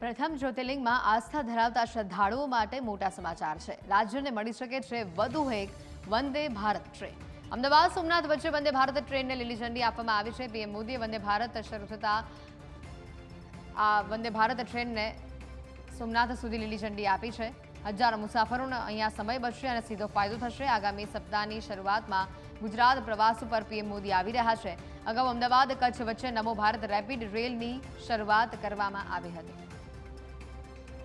પ્રથમ જ્યોતિર્લિંગમાં આસ્થા ધરાવતા શ્રદ્ધાળુઓ માટે મોટા સમાચાર છે. રાજ્યને મળી શકે છે વધુ એક વંદે ભારત ટ્રેન. અમદાવાદ સોમનાથ વચ્ચે વંદે ભારત ટ્રેનને લીલી ઝંડી આપવામાં આવી છે. પીએમ મોદીએ વંદે ભારત શરૂ થતા આ વંદે ભારત ટ્રેનને સોમનાથ સુધી લીલી ઝંડી આપી છે. હજારો મુસાફરોને અહીંયા સમય બચશે અને સીધો ફાયદો થશે. આગામી સપ્તાહની શરૂઆતમાં ગુજરાત પ્રવાસ ઉપર પીએમ મોદી આવી રહ્યા છે. અગાઉ અમદાવાદ, કચ્છ વચ્ચે નમો ભારત રેપિડ રેલની શરૂઆત કરવામાં આવી હતી.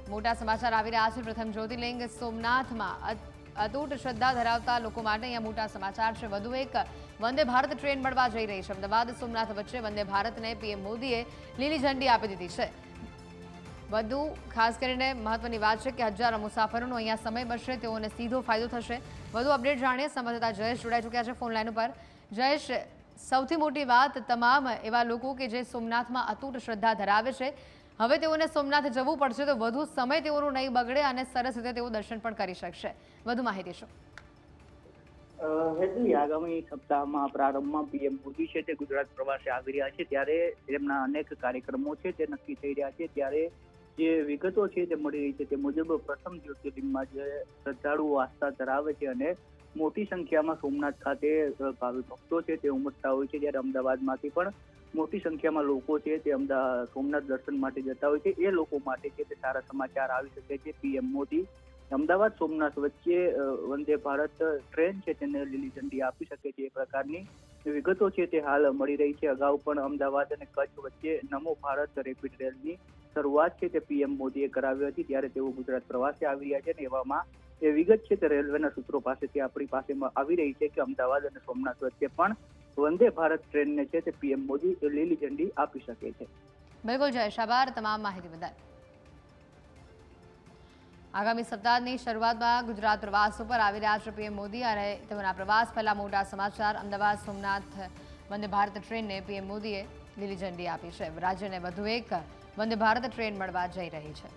મોટા સમાચાર આવી રહ્યા છે. પ્રથમ જ્યોતિર્લિંગ સોમનાથમાં અત- અતૂટ શ્રદ્ધા ધરાવતા લોકો માટે અહીંયા મોટા સમાચાર છે. વધુ એક, વંદે ભારત ટ્રેન મળવા જઈ રહી છે. અમદાવાદ સોમનાથ વચ્ચે વંદે ભારતને પીએમ મોદીએ લીલી ઝંડી આપી દીધી છે. વધુ ખાસ કરીને મહત્વની વાત છે કે હજારો મુસાફરોનો અહીંયા સમય બચશે, તેઓને સીધો ફાયદો થશે. વધુ અપડેટ જાણીએ સંવાદદાતા જયેશ જોડાઈ ચૂક્યા છે ફોન લાઈન ઉપર. જયેશ, સૌથી મોટી વાત તમામ એવા લોકો કે જે સોમનાથમાં અતૂટ શ્રદ્ધા ધરાવે છે. હવે તેઓને સોમનાથ જવું પડશે તો વધુ સમય તેઓનું નહીં બગડે અને સરસ રીતે તેઓ દર્શન પણ કરી શકશે. વધુ માહિતી શું? આગામી સપ્તાહમાં પ્રારંભમાં પીએમ મોદી છે તે ગુજરાત પ્રવાસે આવી રહ્યા છે. ત્યારે તેમના અનેક કાર્યક્રમો છે તે નક્કી થઈ રહ્યા છે. ત્યારે જે વિગતો છે તે મળી રહી છે તે મુજબ પ્રથમ જ્યોતિર્લિંગમાં જે શ્રદ્ધાળુઓ આસ્થા ધરાવે છે અને મોટી સંખ્યામાં સોમનાથ ખાતે ભાવિ ભક્તો છે તે ઉમટતા હોય છે. ત્યારે અમદાવાદમાંથી પણ મોટી સંખ્યામાં લોકો છે તે અમદાવાદ, સોમનાથ દર્શન માટે જતા હોય છે. એ લોકો માટે છે તે સારા સમાચાર આવી શકે છે પીએમ મોદી. અમદાવાદ, સોમનાથ વચ્ચે વંદે ભારત ટ્રેન છે તેને લીલી ઝંડી આપી શકે છે એ પ્રકારની વિગતો છે તે હાલ મળી રહી છે. અગાઉ પણ અમદાવાદ અને કચ્છ વચ્ચે નમો ભારત રેપિડ રેલની શરૂઆત છે તે પીએમ મોદીએ કરાવી હતી. ત્યારે તેઓ ગુજરાત પ્રવાસે આવી રહ્યા છે અને એવામાં એ વિગત છે તે રેલવેના સૂત્રો પાસેથી આપણી પાસેમાં આવી રહી છે કે અમદાવાદ અને સોમનાથ વચ્ચે પણ વંદે ભારત ટ્રેનને છે તે પીએમ મોદી લીલી ઝંડી આપી શકે છે. બિલકુલ, જય આભાર તમામ માહિતી બદલ. આગામી સપ્તાહની શરૂઆતમાં ગુજરાત પ્રવાસ ઉપર આવી રહ્યા છે પીએમ મોદી અને તેમના પ્રવાસ પહેલા મોટા સમાચાર. અમદાવાદ સોમનાથ વંદે ભારત ટ્રેનને પીએમ મોદીએ લીલી ઝંડી આપી છે. રાજ્યને વધુ એક વંદે ભારત ટ્રેન મળવા જઈ રહી છે.